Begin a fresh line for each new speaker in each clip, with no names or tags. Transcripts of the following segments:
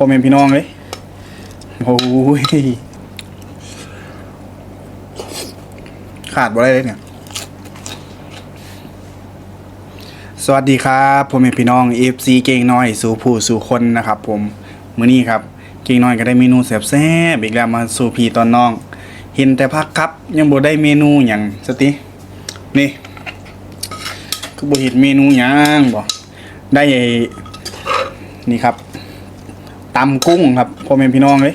พ่อแม่พี่น้องเลยโอ้ยขาดบ่ได้เลยเนี่ย สวัสดีครับพ่อแม่พี่น้อง FC เก่งน้อยสู่ผู้สู่คนนะครับ ผมมื้อนี้ครับ เก่งน้อยก็ได้เมนูแซ่บๆอีกแล้วมาสู่พี่ตอนน้อง เห็นแต่พักครับยังบ่ได้เมนูหยังสตินี่คือบ่เห็นเมนูหยังบ่ได้นี่ครับ ตำกุ้งครับพ่อแม่พี่น้องเลย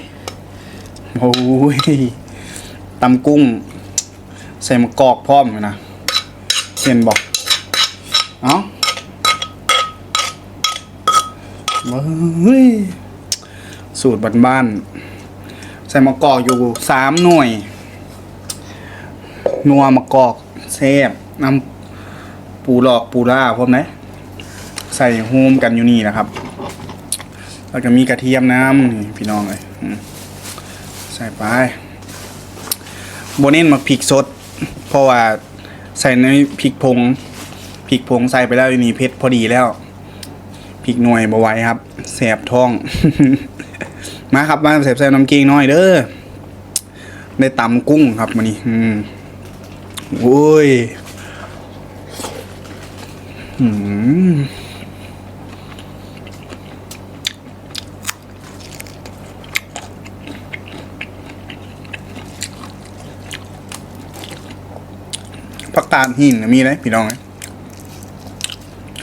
โอ้ยตำกุ้ง ใส่มะกอกพร้อมอยู่นะเห็นบอกเอ้าเฮ้ยสูตรบ้านๆใส่มะกอกอยู่สามหน่วย นัวมะกอกแซ่บน้ำปูหลอกปูล่าพร้อมนะใส่โฮมกันอยู่นี่นะครับ แล้วก็มีกระเทียมน้ำนี่พี่น้องเลยใส่ไปโบเน้นมาพริกสด เพราะว่าใส่ในพริกผงพริกผงใส่ไปแล้วนี่เผ็ดพอดีแล้วพริกหน่วยบาไว้ครับแสบท้อง มาครับมาแสบแสบน้ำเกงน้อยเด้อได้ตำกุ้งครับมานี่อืมโอ้ยอืม ผักกาดหินมีไหมพี่น้อง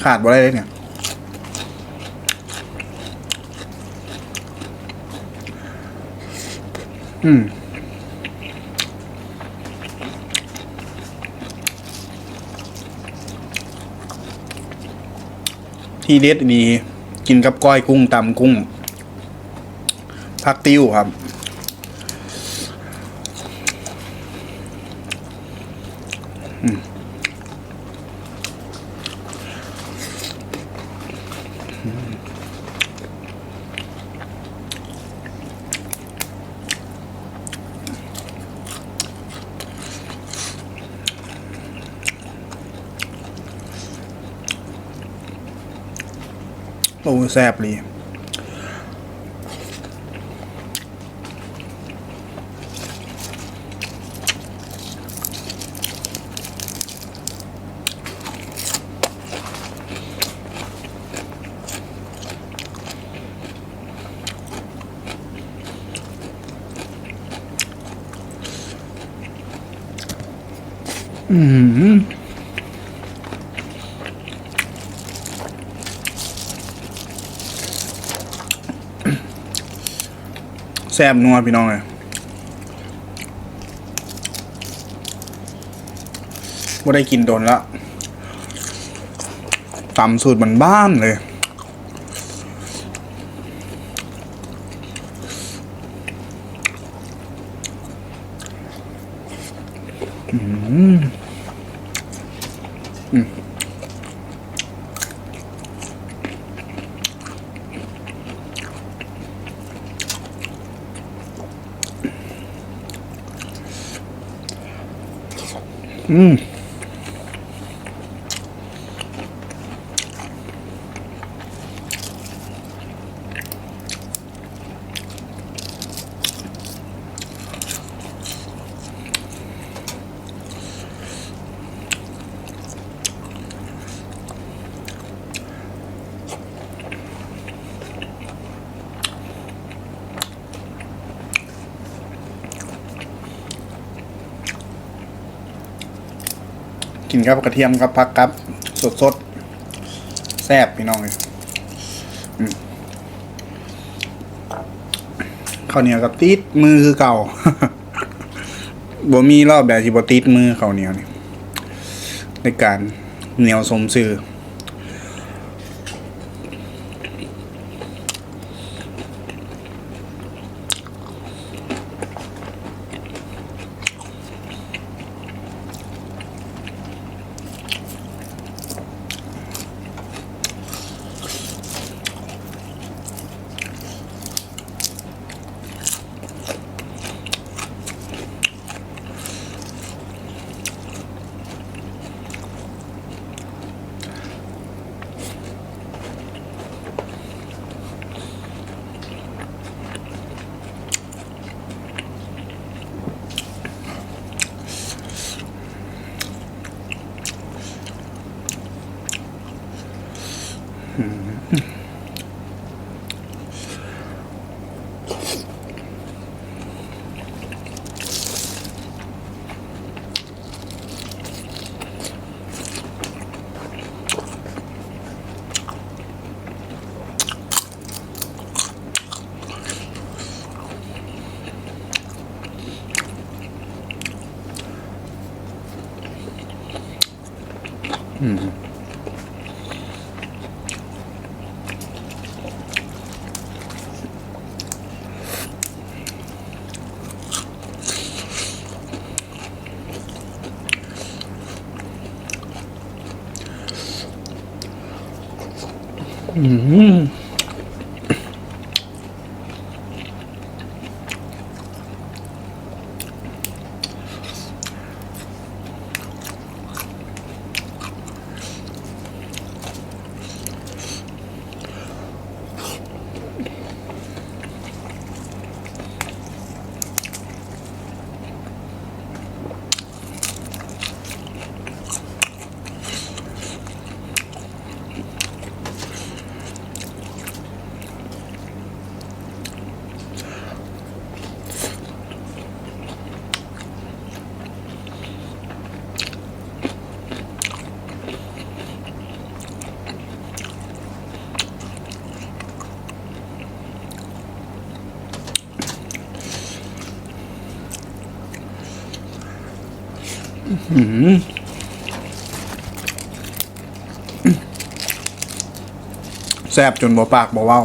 ขาดบ่ได้เลยเนี่ยอืมที่เด็ดดี กินกับก้อยกุ้งตำกุ้งผักติ้วครับ โอ้แซ่บเลย อืมแซ่บนัวพี่น้องเลยว่าได้กินโดนละตำสูตรมันบ้านเลย อืม อืม กินกับกระเทียมกับผักกับ สดสดแซ่บพี่น้องเลยข้าวเหนียวกับติดมือคือเก่าบ่มีรอบแบบที่บ่ติดมือข้าวเหนียวนี่ในการเหนียวสมซื่อ 음. 嗯。 แซบจนบ่ปากบ่เว้า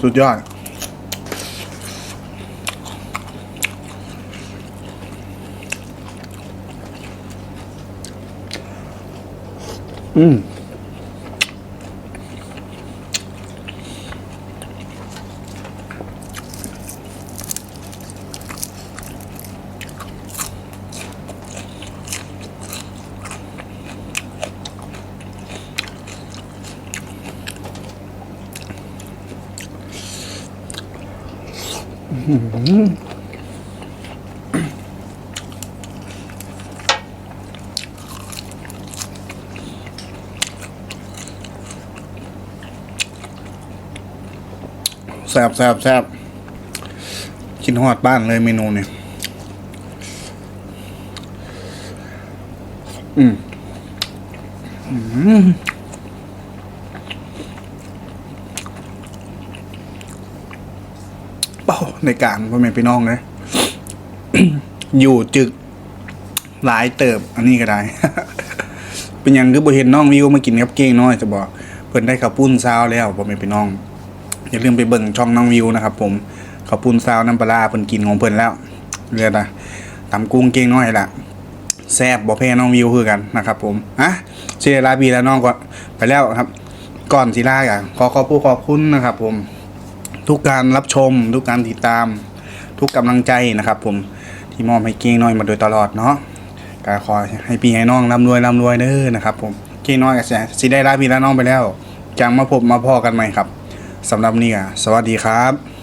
สุดยอด อืม แซบแซบแซบกินฮอดบ้านเลยเมนูเนี่ยอืม อืม เป้าในการพ่อแม่พี่น้องเลยอยู่จึกหลายเติบ อันนี้ก็ได้ เป็นหยังคือบ่เห็นน้องวิวมากินกับเก้งน้อยจะบอกเพิ่นได้ข้าวปุ้นซาวแล้วพ่อแม่พี่น้อง อย่าลืมไปเบิ่งช่องน้องวิวนะครับ ผมข้าวปุ้นซาวน้ำปลาเพิ่นกินของเพิ่นแล้วเรียกอะตำกุ้งเก้งน้อยละแซ่บบ่แพ้น้องวิวคือกันนะครับ ผมอะเสียลาบีแล้วน้องก็ไปแล้วครับ ก่อนสิลาอะขอขอบคุณขอบคุณนะครับ ผม ทุกการรับชม ทุกการติดตาม ทุกกำลังใจนะครับ ผมที่มอบให้เก้งน้อยมาโดยตลอดเนาะก็ขอให้พี่ให้น้องร่ำรวยร่ำรวยเด้อนะครับ ผมเก้งน้อยก็สิสิได้ลาพี่และน้องไปแล้วจังมาพบมาพอกันใหม่ครับสำหรับนี่อะสวัสดีครับ